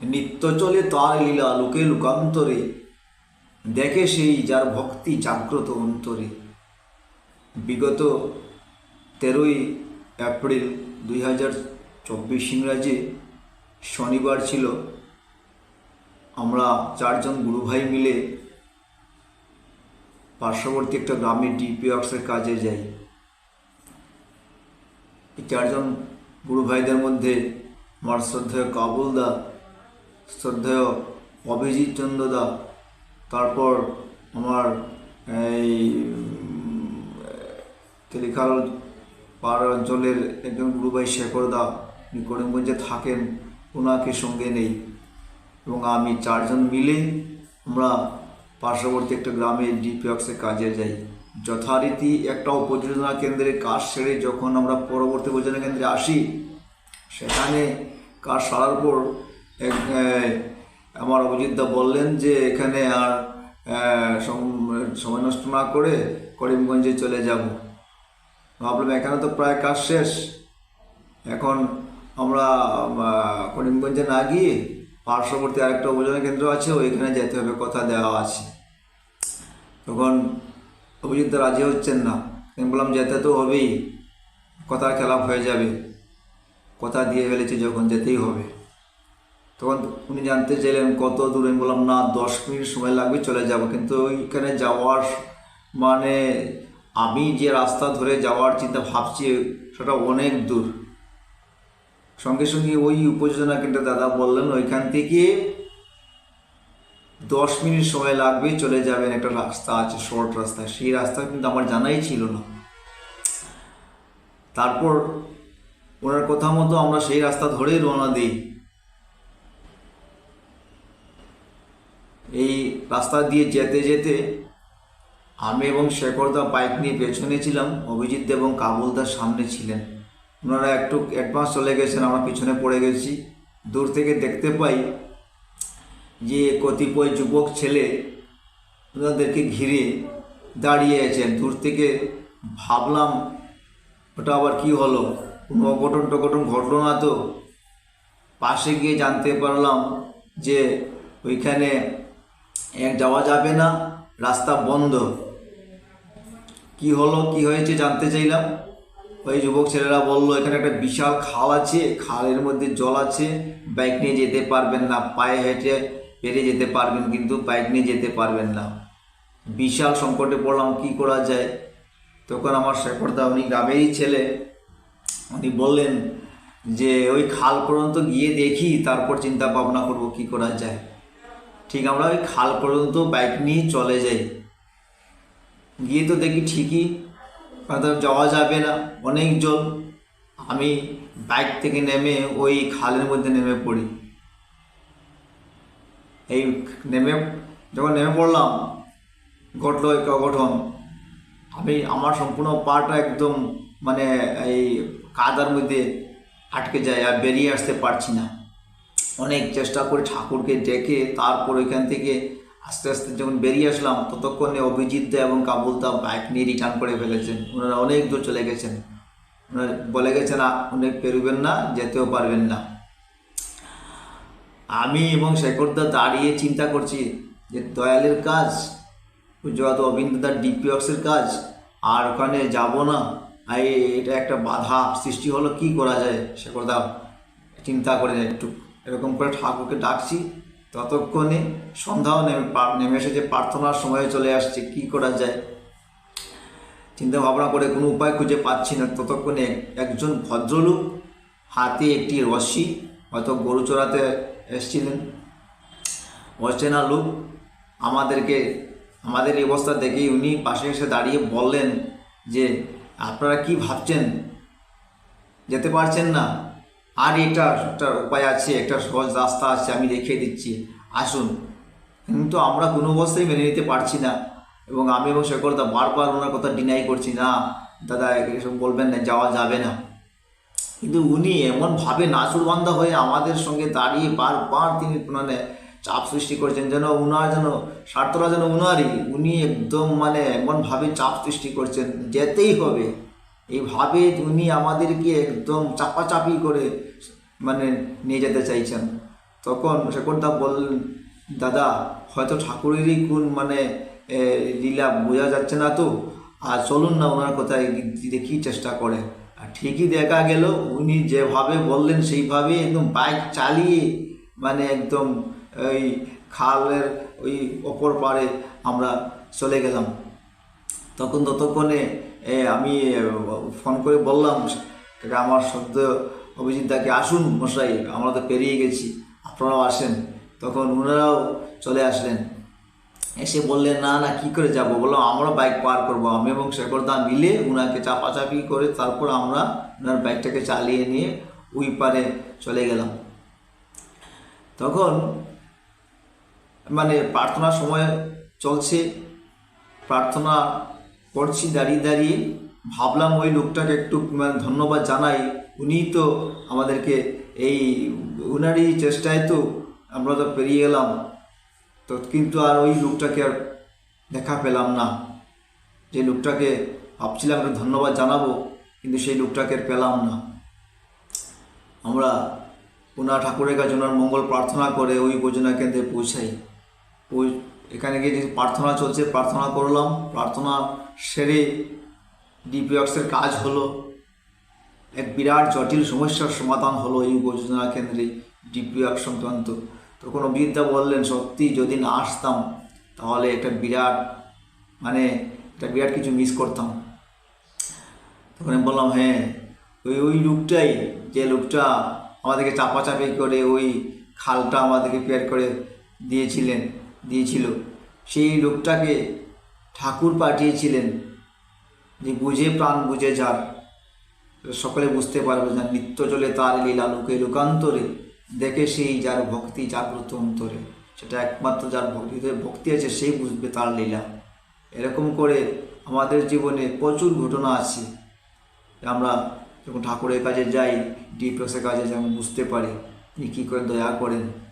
নিত্য চলে তার লীলা লোকে লোকান্তরে, দেখে সেই যার ভক্তি জাগ্রত অন্তরে। বিগত তেরোই এপ্রিল দুই হাজার চব্বিশ ইংরাজি শনিবার ছিল। আমরা চারজন গুরুভাই মিলে পার্শ্ববর্তী একটা গ্রামে ডিপি কাজে যাই। চারজন গুরুভাইদের মধ্যে আমার শ্রদ্ধেয় কাবুল দা শ্রদ্ধেয় অভিজিৎ চন্দ্র দা, তারপর আমার এই তেলিখাল পাড় অঞ্চলের একজন গুরুভাই শেখর দা উনি করিমগঞ্জে থাকেন ওনাকে সঙ্গে নেই। এবং আমি চারজন মিলে আমরা পার্শ্ববর্তী একটা গ্রামে ডিপিঅক্সে কাজে যাই। যথারীতি একটা উপযোজনা কেন্দ্রে কাজ সেরে যখন আমরা পরবর্তী উপযোজনা কেন্দ্রে আসি, সেখানে কাজ সারার পর আমার অভিজিৎদা বললেন যে এখানে আর সময় নষ্ট না করে করিমগঞ্জে চলে যাব। ভাবলাম এখানে তো প্রায় কাজ শেষ। এখন আমরা করিমগঞ্জে না গিয়ে পার্শ্ববর্তী আরেকটা উপজেলা কেন্দ্র আছে, ওইখানে যেতে হবে কথা দেওয়া আছে। তখন অভিজিৎ রাজি হচ্ছেন না। আমি বললাম, যেতে তো হবেই। কথার খেলাপ হয়ে যাবে। কথা দিয়ে ফেলেছি যখন যেতেই হবে। তখন উনি জানতে চাইলেন, কত দূর? আমি বললাম, না, দশ মিনিট সময় লাগবে, চলে যাব। কিন্তু ওইখানে যাওয়ার মানে আমি যে রাস্তা ধরে যাওয়ার চিন্তা ভাবছি, সেটা অনেক দূর। সঙ্গে সঙ্গে ওই উপযোজনা কেন্দ্রে দাদা বললেন, ওইখান থেকে দশ মিনিট সময় লাগবে, চলে যাবেন। একটা রাস্তা আছে, শর্ট রাস্তা। সেই রাস্তা কিন্তু আমার জানাই ছিল না। তারপর ওনার কথা মতো আমরা সেই রাস্তা ধরেই রওনা দিই। এই রাস্তা দিয়ে যেতে যেতে আমি এবং শেখরদা বাইক নিয়ে পেছনে ছিলাম। অভিজিৎ এবং কাবুলদার সামনে ছিলেন। ওনারা একটু অ্যাডভান্স চলে গেছেন, আমরা পিছনে পড়ে গেছি। দূর থেকে দেখতে পাই যে কতিপয় যুবক ছেলে ওনাদেরকে ঘিরে দাঁড়িয়ে আছেন। দূর থেকে ভাবলাম, ওটা আবার কি হলো? কোনো অঘটন টঘটন ঘটলো না তো? পাশে গিয়ে জানতে পারলাম যে ওইখানে যাওয়া যাবে না, রাস্তা বন্ধ। কি হলো, কি হয়েছে জানতে চাইলাম? ওই যুবক ছেলেরা বলল, এখানে একটা বিশাল খাল আছে, খালের মধ্যে জল আছে। বাইক নিয়ে যেতে পারবেন না, পায়ে হেঁটে পেরে যেতে পারবেন, কিন্তু বাইক নিয়ে যেতে পারবেন না। বিশাল সংকটে পড়লাম, কি করা যায়? তখন আমার শেখরদা উনি গ্রামেরই ছেলে, উনি বললেন যে, ওই খাল পর্যন্ত গিয়ে দেখি, তারপর চিন্তা ভাবনা করব কি করা যায়। ঠিক আমরা ওই খাল পর্যন্ত বাইক নিয়ে চলে যাই। গিয়ে তো দেখি ঠিকই হয়তো যাওয়া যাবে না, অনেক জল। আমি বাইক থেকে নেমে ওই খালের মধ্যে নেমে পড়ি। এই নেমে, যখন নেমে পড়লাম, ঘটলো এক অঘটন। আমি, আমার সম্পূর্ণ পাটা একদম মানে এই কাদার মধ্যে আটকে যায় আর বেরিয়ে আসতে পারছি না। অনেক চেষ্টা করে ঠাকুরকে ডেকে তারপর ওইখান থেকে আস্তে আস্তে যখন বেরিয়ে আসলাম, ততক্ষণে অভিজিৎ দা এবং কাবুল দা বাইক নিয়ে রিটার্ন করে ফেলেছেন। ওনারা অনেক দূর চলে গেছেন। ওনারা বলে গেছেন "আ- অনেক পেরোবেন না, যেতেও পারবেন না। আমি এবং শেখরদা দাঁড়িয়ে চিন্তা করছি যে দয়ালের কাজ যত অবিন্দদার ডিপিঅক্সের কাজ, আর ওখানে যাব না। আর, এটা একটা বাধা সৃষ্টি হলো, কি করা যায়? শেখরদা চিন্তা করে একটু এরকম করে ঠাকুরকে ডাকছি। ততক্ষণে সন্ধ্যাও নেমে নেমে এসেছে। প্রার্থনার সময় চলে আসছে। কি করা যায়? চিন্তা ভাবনা করে কোনো উপায় খুঁজে পাচ্ছি না। ততক্ষণে একজন ভদ্রলোক হাতে একটি রশ্মি, হয়তো গরু চড়াতে এসেছিলেন। অচেনা লোক আমাদেরকে, আমাদের এই অবস্থা দেখেই উনি পাশে এসে দাঁড়িয়ে বললেন যে, আপনারা কি ভাবছেন? যেতে পারছেন না? আর এটা একটা উপায় আছে, একটা সহজ রাস্তা আছে, আমি দেখিয়ে দিচ্ছি। আসুন। কিন্তু আমরা কোনো অবস্থায় মেনে নিতে পারছি না। এবং আমি এবং শেখরদা বারবার ওনার কথা ডিনাই করছি, না, দাদা এসব বলবেন না, যাওয়া যাবে না। কিন্তু উনি এমনভাবে নাচুরবান্ধা হয়ে আমাদের সঙ্গে দাঁড়িয়ে বারবার তিনি মানে চাপ সৃষ্টি করছেন, যেন উনার যেন, স্বার্থরা যেন উনারই। উনি একদম মানে এমনভাবে চাপ সৃষ্টি করছেন, যেতেই হবে। এইভাবে উনি আমাদেরকে একদম চাপাচাপি করে মানে নিয়ে যেতে চাইছেন। তখন শেখরদা বললেন, দাদা, হয়তো ঠাকুরেরই কোন মানে লীলা বোঝা যাচ্ছে না তো। আর চলুন না, ওনার কথায় দেখি চেষ্টা করে। আর ঠিকই দেখা গেল, উনি যেভাবে বললেন সেইভাবে একদম বাইক চালিয়ে মানে একদম ওই খালের ওই অপর পারে আমরা চলে গেলাম। তখন ততক্ষণে আমি ফোন করে বললাম, কাকা, আমার সদ্য অভিজিৎ দাকে আসুন মশাই, আমরা তো পেরিয়ে গেছি, আপনারাও আসেন। তখন ওনারাও চলে আসলেন। এসে বললেন, না না, কি করে যাব? বললাম আমরা বাইক পার করব। আমি এবং শেখরদা মিলে ওনাকে চাপাচাপি করে তারপর আমরা ওনার বাইকটাকে চালিয়ে নিয়ে ওই পারে চলে গেলাম। তখন মানে প্রার্থনার সময় চলছে। প্রার্থনা করছি দাঁড়িয়ে দাঁড়িয়ে। ভাবলাম ওই লোকটাকে একটু মানে ধন্যবাদ জানাই। উনিই তো আমাদেরকে এই উনারই চেষ্টায় তো আমরা তো পেরিয়ে গেলাম। তো কিন্তু আর ওই লোকটাকে আর দেখা পেলাম না। যে লোকটাকে ভাবছিলাম একটু ধন্যবাদ জানাব, কিন্তু সেই লোকটাকে পেলাম না। আমরা ওনার ঠাকুরের কাছে ওনার মঙ্গল প্রার্থনা করে ওই ভোজনা কেন্দ্রে পৌঁছাই। এখানে গিয়ে যে প্রার্থনা চলছে, প্রার্থনা করলাম। প্রার্থনা সেরে ডিপিঅক্সের কাজ হলো। এক বিরাট জটিল সমস্যার সমাধান হলো এই উপযোজনা কেন্দ্রে ডিপিঅক্স সংক্রান্ত। তখন অভিজিৎদা বললেন, সত্যি যদি না আসতাম, তাহলে একটা বিরাট মানে একটা বিরাট কিছু মিস করতাম। তখন আমি বললাম হ্যাঁ ওই ওই লোকটাই, যে লোকটা আমাদেরকে চাপাচাপি করে ওই খালটা আমাদেরকে পেয়ার করে দিয়েছিলেন, দিয়েছিল, সেই লোকটাকে ঠাকুর পাঠিয়েছিলেন যে বুঝে প্রাণ, বুঝে যার। সকলে বুঝতে পারবে না নিত্য চলে তার লীলা লোকে লোকান্তরে দেখে সেই যার ভক্তি জাগ্রত অন্তরে। সেটা একমাত্র যার ভক্তিতে ভক্তি আছে সেই বুঝবে তার লীলা। এরকম করে আমাদের জীবনে প্রচুর ঘটনা আছে। আমরা যখন ঠাকুরের কাছে যাই ডিপ্রেসের কাছে যেমন বুঝতে পারি তিনি কী করে দয়া করেন।